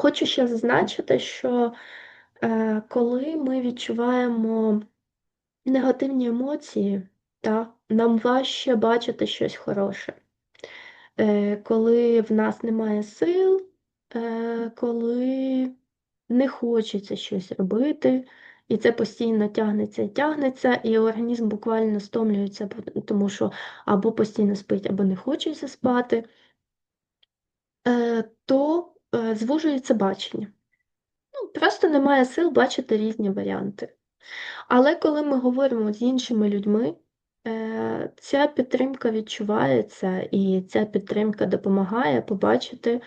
Хочу ще зазначити, що е, коли ми відчуваємо негативні емоції, та, нам важче бачити щось хороше. Е, коли в нас немає сил, е, коли не хочеться щось робити, і це постійно тягнеться і тягнеться, і організм буквально стомлюється, тому що або постійно спить, або не хочеться спати, е, то звужується бачення. Ну, Просто немає сил бачити різні варіанти. Але коли ми говоримо з іншими людьми, е, ця підтримка відчувається, і ця підтримка допомагає побачити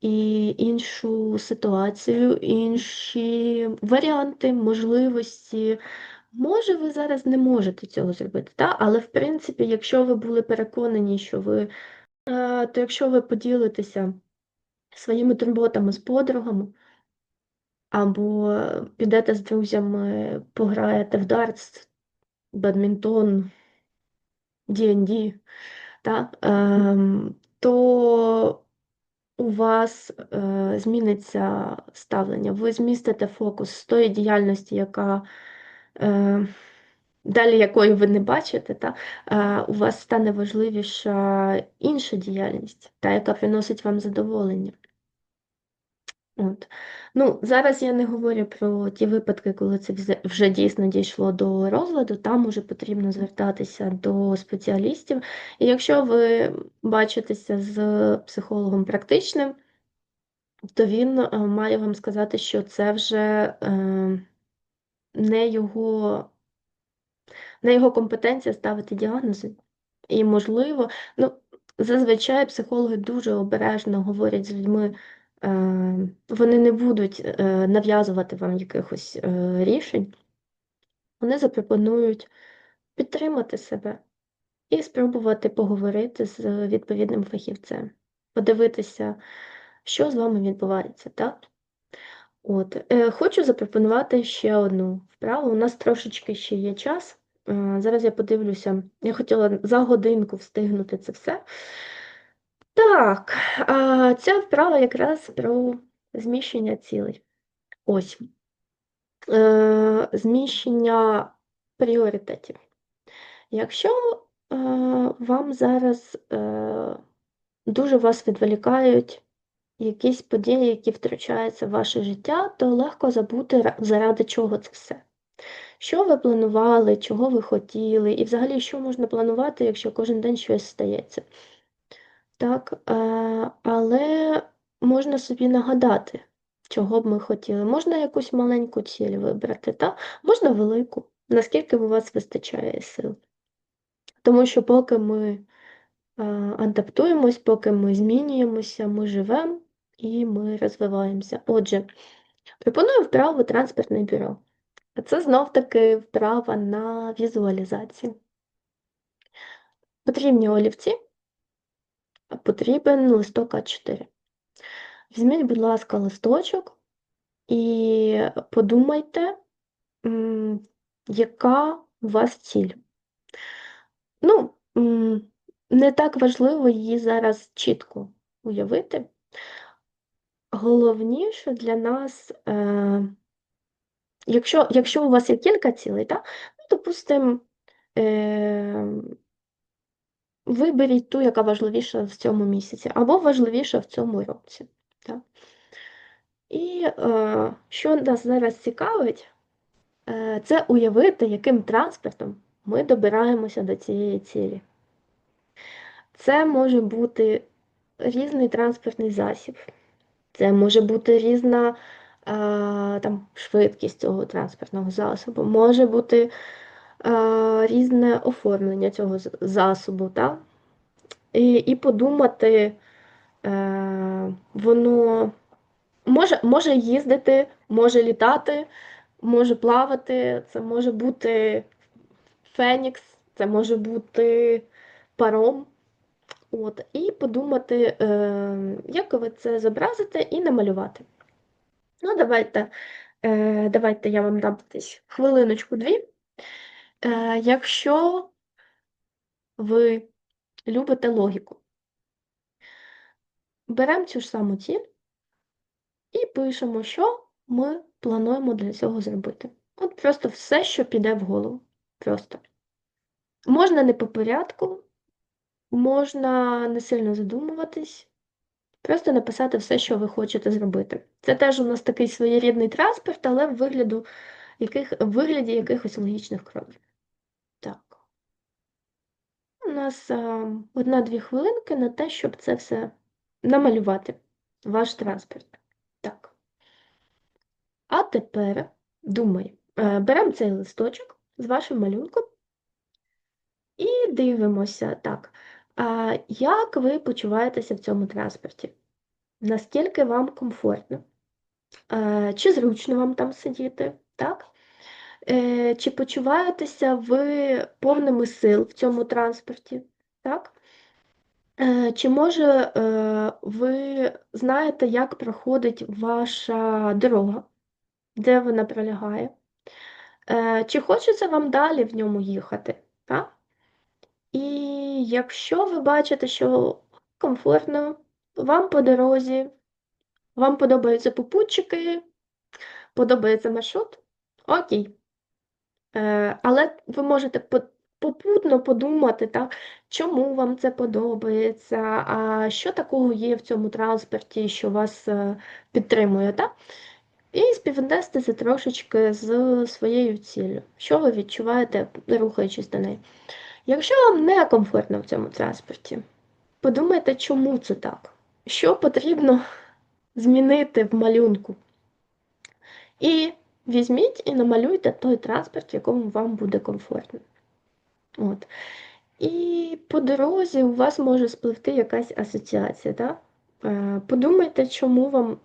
і іншу ситуацію, інші варіанти, можливості. Може, ви зараз не можете цього зробити, та? але в принципі, якщо ви були переконані, що ви, е, то якщо ви поділитеся своїми турботами з подругами, або підете з друзями, пограєте в дартс, бадмінтон, D&D, та, ем, то у вас е, зміниться ставлення. Ви змістите фокус з тої діяльності, яка е, далі якої ви не бачите, та, е, у вас стане важливіша інша діяльність, та, яка приносить вам задоволення. От. Ну, Зараз я не говорю про ті випадки, коли це вже дійсно дійшло до розладу, там уже потрібно звертатися до спеціалістів. І якщо ви бачитеся з психологом практичним, то він е, має вам сказати, що це вже е, не його не його компетенція ставити діагнози. І, можливо, ну, зазвичай психологи дуже обережно говорять з людьми. Е, вони не будуть е, нав'язувати вам якихось е, рішень, вони запропонують підтримати себе і спробувати поговорити з відповідним фахівцем, подивитися, що з вами відбувається, так? От. Хочу запропонувати ще одну вправу. У нас трошечки ще є час. Зараз я подивлюся, я хотіла за годинку встигнути це все. Так, ця вправа якраз про зміщення цілей. Ось. Е, Зміщення пріоритетів. Якщо е, вам зараз е, дуже вас відволікають якісь події, які втручаються в ваше життя, то легко забути, заради чого це все. Що ви планували, чого ви хотіли, і взагалі, що можна планувати, якщо кожен день щось стається. Так, е, але можна собі нагадати, чого б ми хотіли. Можна якусь маленьку ціль вибрати, та? можна велику, наскільки у вас вистачає сил. Тому що поки ми е, адаптуємось, поки ми змінюємося, ми живемо і ми розвиваємося. Отже, пропоную вправу транспортне бюро. Це знов-таки вправа на візуалізацію. Потрібні олівці потрібен листок А4. Візьміть, будь ласка, листочок і подумайте, яка у вас ціль. Ну, не так важливо її зараз чітко уявити. Головніше для нас, е, якщо якщо у вас є кілька цілей, так, ну, допустимо, е, Виберіть ту, яка важливіша в цьому місяці, або важливіша в цьому році. Так? І е, що нас зараз цікавить, е, це уявити, яким транспортом ми добираємося до цієї цілі. Це може бути різний транспортний засіб, це може бути різна е, там, швидкість цього транспортного засобу, може бути різне оформлення цього засобу. Так? І і подумати, е, воно може, може їздити, може літати, може плавати, це може бути фенікс, це може бути паром. От, І подумати, е, як ви це зобразите, і намалювати. Ну, давайте, е, давайте я вам дам десь хвилиночку-дві. Е, якщо ви любите логіку, беремо цю ж саму ціль і пишемо, що ми плануємо для цього зробити. От просто все, що піде в голову. Просто. Можна не по порядку, можна не сильно задумуватись, просто написати все, що ви хочете зробити. Це теж у нас такий своєрідний транспорт, але в вигляду яких, в вигляді якихось логічних кроків. Нас одна-дві хвилинки на те, щоб це все намалювати, ваш транспорт. Так. А тепер думай, е, беремо цей листочок з вашим малюнком і дивимося, так, як ви почуваєтеся в цьому транспорті? Наскільки вам комфортно? Е, чи зручно вам там сидіти? так? Е, чи почуваєтеся ви повними сил в цьому транспорті? так? Чи може ви знаєте, як проходить ваша дорога? де вона пролягає. Е, Чи хочеться вам далі в ньому їхати? Так? І якщо ви бачите, що комфортно, вам по дорозі, вам подобаються попутчики, подобається маршрут, окей. Е, Але ви можете попутно подумати, так, чому вам це подобається, а що такого є в цьому транспорті, що вас е, підтримує. так? І співвести це трошечки з своєю ціллю, що ви відчуваєте, рухаючись до неї. Якщо вам не комфортно в цьому транспорті, подумайте, чому це так, що потрібно змінити в малюнку. І візьміть і намалюйте той транспорт, в якому вам буде комфортно. От. І по дорозі у вас може спливти якась асоціація. так? Е, подумайте, чому вам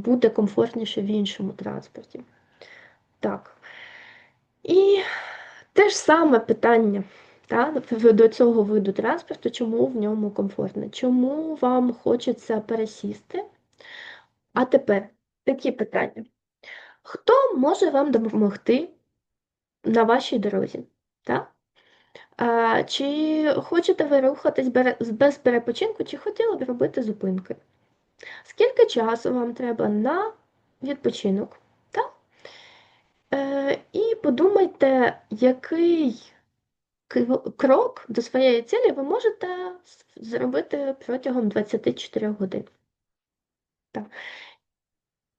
буде комфортніше в іншому транспорті. Так. І те ж саме питання так, до цього виду транспорту, чому в ньому комфортно, чому вам хочеться пересісти? А тепер такі питання. Хто може вам допомогти на вашій дорозі? Так? А, Чи хочете ви рухатись без перепочинку, чи хотіли б робити зупинки? Скільки часу вам треба на відпочинок? Так? Е, І подумайте, який крок до своєї цілі ви можете зробити протягом 24 годин. Так.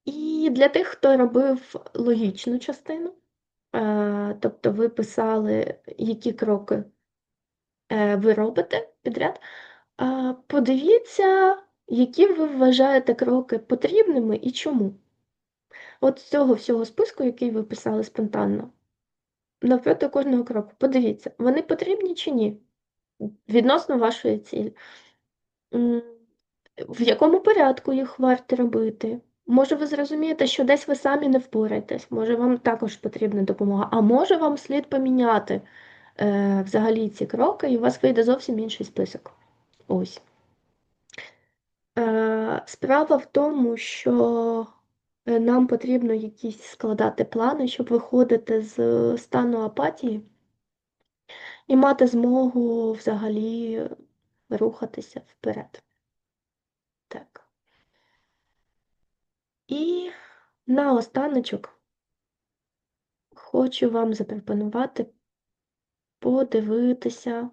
І для тих, хто робив логічну частину, е, тобто ви писали, які кроки е, ви робите підряд, подивіться, які ви вважаєте кроки потрібними і чому. От з цього всього списку, який ви писали спонтанно, навпроти кожного кроку, подивіться, вони потрібні чи ні? Відносно вашої цілі. В якому порядку їх варто робити? Може, ви зрозумієте, що десь ви самі не впораєтесь, може, вам також потрібна допомога, а може вам слід поміняти е, взагалі ці кроки, і у вас вийде зовсім інший список. Ось. Е, Справа в тому, що е, нам потрібно якісь складати плани, щоб виходити з стану апатії і мати змогу взагалі рухатися вперед. Так. І наостаночок хочу вам запропонувати подивитися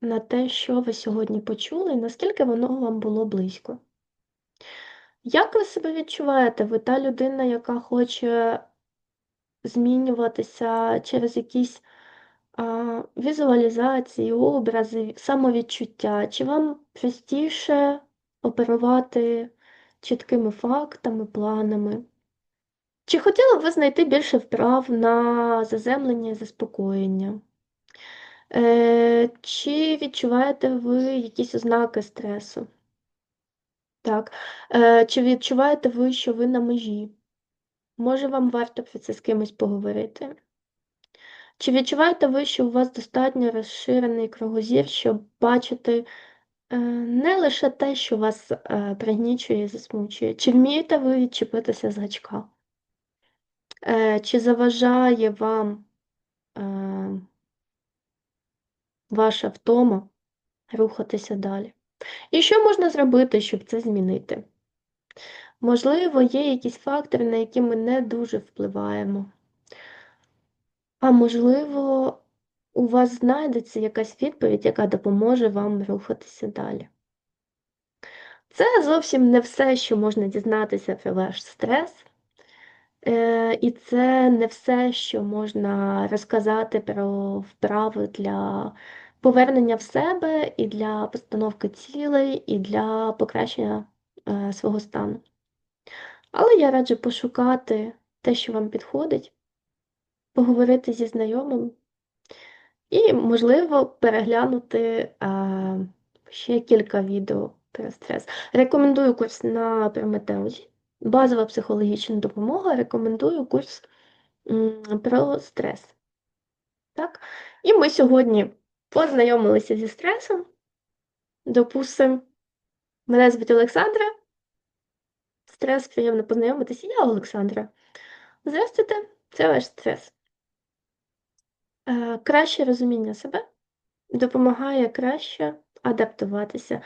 на те, що ви сьогодні почули, і наскільки воно вам було близько. Як ви себе відчуваєте? Ви та людина, яка хоче змінюватися через якісь а, візуалізації, образи, самовідчуття? Чи вам простіше оперувати чіткими фактами, планами? Чи хотіли б ви знайти більше вправ на заземлення і заспокоєння? Е, Чи відчуваєте ви якісь ознаки стресу? Так. Е, Чи відчуваєте ви, що ви на межі? Може, вам варто про це з кимось поговорити? Чи відчуваєте ви, що у вас достатньо розширений кругозір, щоб бачити е, не лише те, що вас е, пригнічує і засмучує? Чи вмієте ви відчепитися з гачка? Е, Чи заважає вам ваша втома рухатися далі? І що можна зробити, щоб це змінити? Можливо, є якісь фактори, на які ми не дуже впливаємо. А можливо, у вас знайдеться якась відповідь, яка допоможе вам рухатися далі. Це зовсім не все, що можна дізнатися про ваш стрес. Е, І це не все, що можна розказати про вправи для повернення в себе і для постановки цілей, і для покращення е, свого стану. Але я раджу пошукати те, що вам підходить, поговорити зі знайомим і, можливо, переглянути а, ще кілька відео про стрес. Рекомендую курс на Прометеузі. Базова психологічна допомога. Рекомендую курс про стрес. Так? І ми сьогодні познайомилися зі стресом. Допустимо, мене звуть Олександра. Стрес, приємно познайомитися. Я Олександра. Здравствуйте, це ваш стрес. Е, Краще розуміння себе допомагає краще адаптуватися.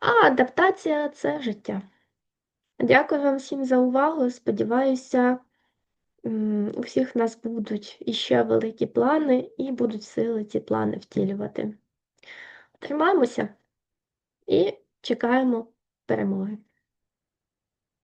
А адаптація це життя. Дякую вам всім за увагу. Сподіваюся, у всіх нас будуть іще великі плани і будуть сили ці плани втілювати. Тримаємося і чекаємо перемоги.